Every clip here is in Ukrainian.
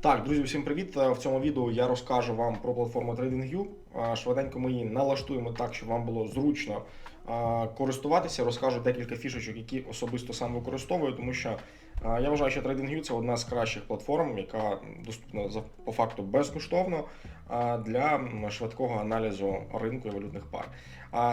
Так, друзі, всім привіт. Е, В цьому відео я розкажу вам про платформу TradingView. Е, Швиденько ми її налаштуємо так, щоб вам було зручно е, користуватися. Розкажу декілька фішечок, які особисто сам використовую, тому що я вважаю, що TradingView – це одна з кращих платформ, яка доступна по факту безкоштовно для швидкого аналізу ринку і валютних пар.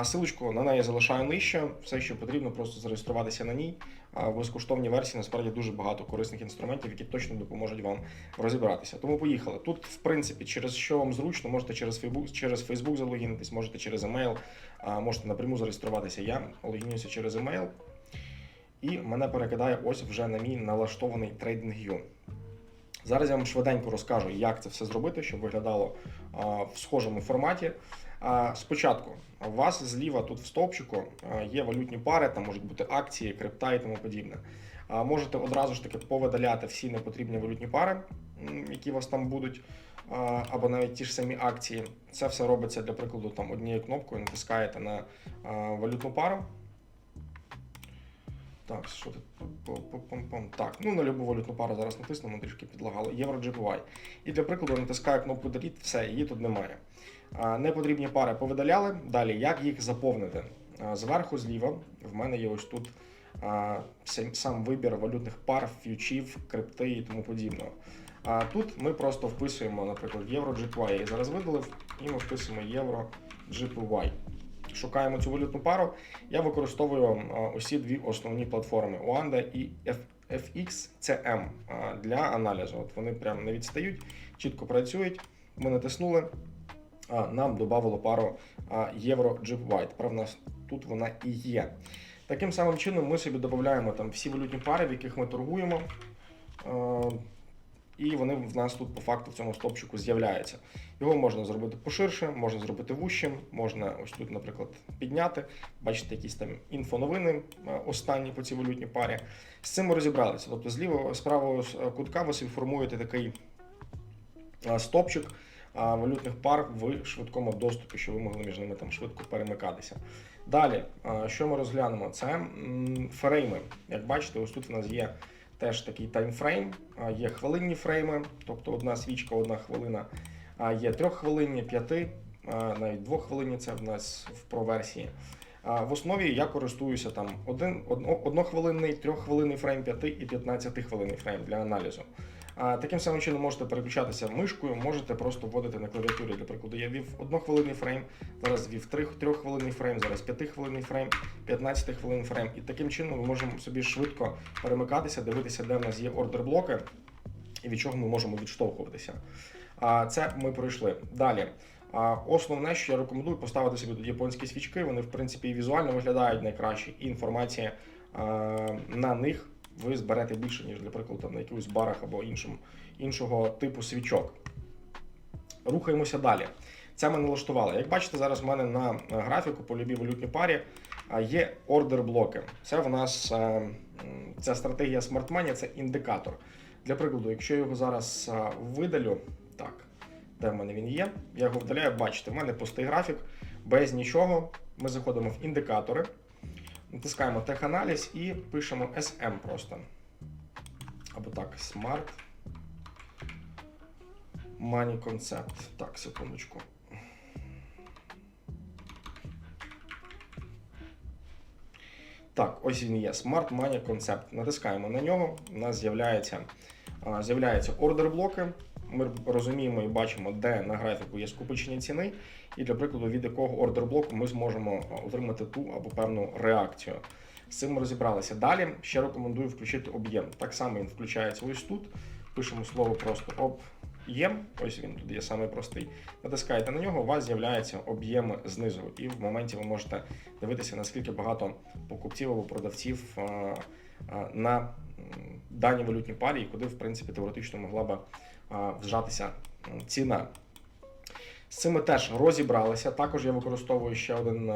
Силочку на неї залишаю нижче. Все, що потрібно, просто зареєструватися на ній. В безкоштовній версії насправді дуже багато корисних інструментів, які точно допоможуть вам розібратися. Тому поїхали. Тут, в принципі, через що вам зручно, можете через Facebook, через Facebook залогінитись, можете через а, можете напряму зареєструватися. Я логінююся через email. І мене перекидає ось вже на мій налаштований TradingView. Зараз я вам швиденько розкажу, як це все зробити, щоб виглядало в схожому форматі. Спочатку у вас зліва тут в стовпчику є валютні пари, там можуть бути акції, крипта і тому подібне. Можете одразу ж таки повидаляти всі непотрібні валютні пари, які у вас там будуть, або навіть ті ж самі акції. Це все робиться для прикладу там однією кнопкою, натискаєте на валютну пару. Так, що тут? Пум-пум-пум. Так, ну на любу валютну пару зараз натиснемо, трішки підлагало. Євро GPY. І для прикладу натискаю кнопку Delete, все, її тут немає. Непотрібні пари повидаляли. Далі, як їх заповнити? Зверху зліва в мене є ось тут сам вибір валютних пар, ф'ючів, крипти і тому подібного. А тут ми просто вписуємо, наприклад, євро GPY. Я зараз видалив, і ми вписуємо євро GPY. Шукаємо цю валютну пару. Я використовую а, усі дві основні платформи Oanda і FXCM для аналізу. От вони прямо не відстають, чітко працюють. Ми натиснули, нам додавало пару євро в нас тут вона і є. Таким самим чином ми собі додаємо там всі валютні пари, в яких ми торгуємо. І вони в нас тут по факту в цьому стопчику з'являються. Його можна зробити поширше, можна зробити вущим, можна ось тут, наприклад, підняти, бачите, якісь там інфоновини е, останні по цій валютній парі. З цим ми розібралися. Тобто з лівого з правого е, кутка ви собі формуєте такий е, стопчик валютних пар в швидкому доступі, щоб ви могли між ними там швидко перемикатися. Далі, що ми розглянемо? Це фрейми. Як бачите, ось тут в нас є теж такий таймфрейм, є хвилинні фрейми, тобто одна свічка, одна хвилина. А, Є трьоххвилинні, п'яти, навіть двоххвилинні це в нас в проверсії. В основі я користуюся там один, одно, однохвилинний, трьоххвилинний фрейм, п'яти і 15-хвилинний фрейм для аналізу. Таким самим чином можете переключатися мишкою, можете просто вводити на клавіатурі. Для прикладу, я ввів однохвилинний фрейм, зараз ввів трьох- трьоххвилинний фрейм, зараз п'ятихвилинний фрейм, 15 хвилин фрейм. І таким чином ми можемо собі швидко перемикатися, дивитися, де в нас є ордер-блоки і від чого ми можемо відштовхуватися. А це ми пройшли. Далі. Основне, що я рекомендую поставити собі тут японські свічки. Вони, в принципі, і візуально виглядають найкраще, і інформація на них ви зберете більше, ніж, для прикладу, там, на якихось барах або іншому, іншого типу свічок. Рухаємося далі. Це ми налаштували. Як бачите, зараз в мене на е, графіку по любій валютній парі є ордер-блоки. Це в нас е, ця стратегія Money, це індикатор. Для прикладу, якщо я його зараз е, видалю, так, де в мене він є, я його вдаляю, бачите, в мене пустий графік, без нічого. Ми заходимо в індикатори, натискаємо теханаліз і пишемо SM просто. Або так, Smart Money Concept. Так, секундочку. Так, ось він є. Smart Money Concept. Натискаємо на нього. У нас з'являються ордер-блоки. Ми розуміємо і бачимо, де на графіку є скупичення ціни, і для прикладу, від якого ордер-блоку ми зможемо отримати ту або певну реакцію. З цим ми розібралися. Далі ще рекомендую включити об'єм. Так само він включається ось тут. Пишемо слово просто об'єм. Ось він тут є самий простий. Натискаєте на нього, у вас з'являється об'єм знизу. І в моменті ви можете дивитися, наскільки багато покупців або продавців а, а, на даній валютній парі, і куди, в принципі, теоретично могла би вжатися ціна. З цим ми теж розібралися. Також я використовую ще один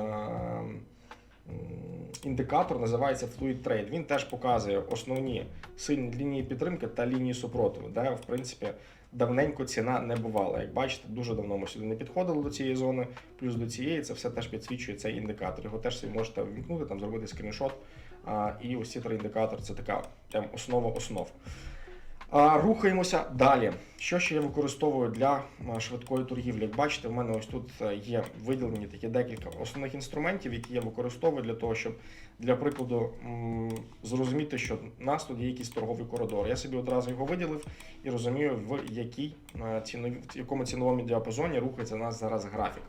індикатор, називається Fluid Trade. Він теж показує основні сильні лінії підтримки та лінії супротиву, де, в принципі, давненько ціна не бувала. Як бачите, дуже давно ми сюди не підходили до цієї зони, плюс до цієї це все теж підсвічує цей індикатор. Його теж собі можете вмкнути, там зробити скріншот. І ось ці три індикатори це така основа основ. Рухаємося далі. Що ще я використовую для швидкої торгівлі? Як бачите, в мене ось тут е, є виділені такі декілька основних інструментів, які я використовую для того, щоб для прикладу зрозуміти, що в нас тут є якийсь торговий коридор. Я собі одразу його виділив і розумію, в якій е, в якому ціновому діапазоні рухається у нас зараз графік.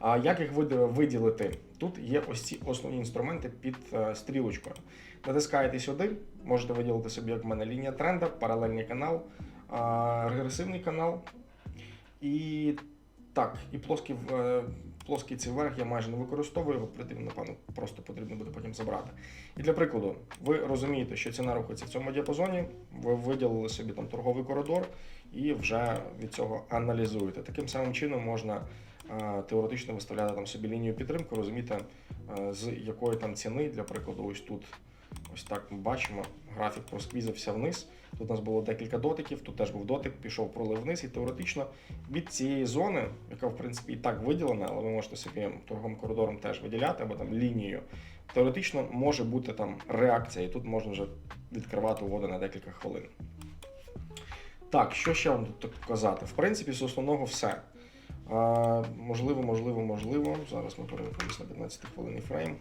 А як їх виділити? Тут є ось ці основні інструменти під е, стрілочкою. Натискаєте сюди, можете виділити собі, як в мене лінія тренда, паралельний канал, регресивний канал. І так, і плоский, е, плоский цей верх я майже не використовую, його напевно, просто потрібно буде потім забрати. І для прикладу, ви розумієте, що ціна рухається в цьому діапазоні, ви виділили собі там торговий коридор і вже від цього аналізуєте. Таким самим чином можна е, теоретично виставляти там собі лінію підтримки, розуміти, е, з якої там ціни, для прикладу, ось тут. Ось так ми бачимо, графік просквізився вниз. Тут у нас було декілька дотиків, тут теж був дотик, пішов пролив вниз, і теоретично від цієї зони, яка в принципі і так виділена, але ви можете собі торговим коридором теж виділяти, або там лінією. Теоретично може бути там реакція, і тут можна вже відкривати угоди на декілька хвилин. Так, що ще вам тут казати? В принципі, з основного все. А, можливо, можливо, можливо. Зараз ми перемикнемось на 15 хвилинний фрейм.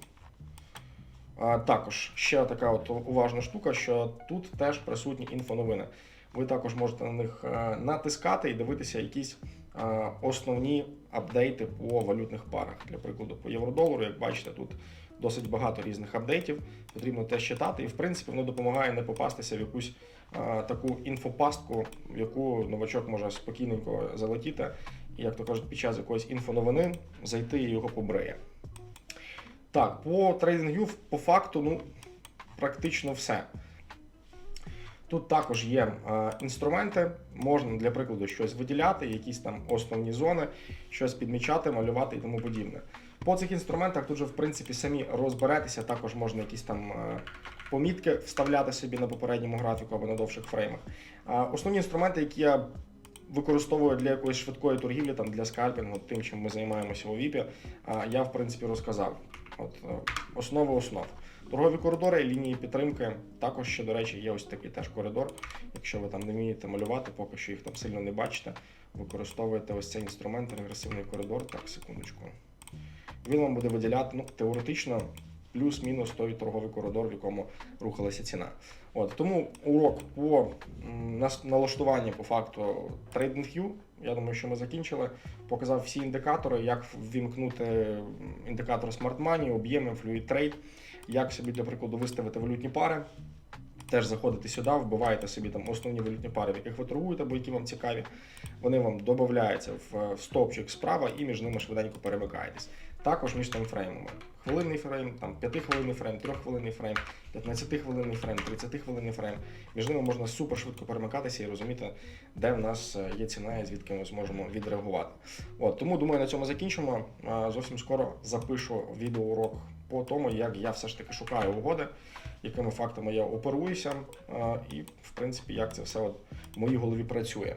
А, також ще така от уважна штука, що тут теж присутні інфоновини. Ви також можете на них е, натискати і дивитися якісь е, основні апдейти по валютних парах. Для прикладу, по євро-долару, як бачите, тут досить багато різних апдейтів. Потрібно теж читати, і в принципі воно допомагає не попастися в якусь е, таку інфопастку, в яку новачок може спокійненько залетіти, як то кажуть, під час якоїсь інфоновини зайти і його побриє. Так, по TradingView по факту, ну, практично все. Тут також є е, інструменти, можна для прикладу щось виділяти, якісь там основні зони, щось підмічати, малювати і тому подібне. По цих інструментах тут же, в принципі, самі розберетеся, також можна якісь там е, помітки вставляти собі на попередньому графіку або на довших фреймах. Е, основні інструменти, які я використовую для якоїсь швидкої торгівлі, там для скальпінгу, тим, чим ми займаємося у ВІПі, я в принципі розказав. От е, основи основ. Торгові коридори, лінії підтримки. Також ще, до речі, є ось такий теж коридор. Якщо ви там не вмієте малювати, поки що їх там сильно не бачите, використовуєте ось цей інструмент, регресивний коридор. Так, секундочку. Він вам буде виділяти ну, теоретично плюс-мінус той торговий коридор, в якому рухалася ціна. От, тому урок по налаштуванні по факту TradingView, я думаю, що ми закінчили. Показав всі індикатори, як ввімкнути індикатор Smart Money, об'єми, Fluid Trade, як собі, для прикладу, виставити валютні пари. Теж заходите сюди, вбиваєте собі там основні валютні пари, в яких ви торгуєте, або які вам цікаві. Вони вам додаються в стовпчик справа і між ними швиденько перемикаєтесь. Також між таймфреймами. Хвилинний фрейм, там 5-хвилинний фрейм, 3-хвилинний фрейм, 15-хвилинний фрейм, 30-хвилинний фрейм. Між ними можна супер швидко перемикатися і розуміти, де в нас е, є ціна і звідки ми зможемо відреагувати. От, тому думаю, на цьому закінчимо. Зовсім скоро запишу відеоурок по тому, як я все ж таки шукаю угоди, якими фактами я оперуюся, е, і в принципі як це все от в моїй голові працює.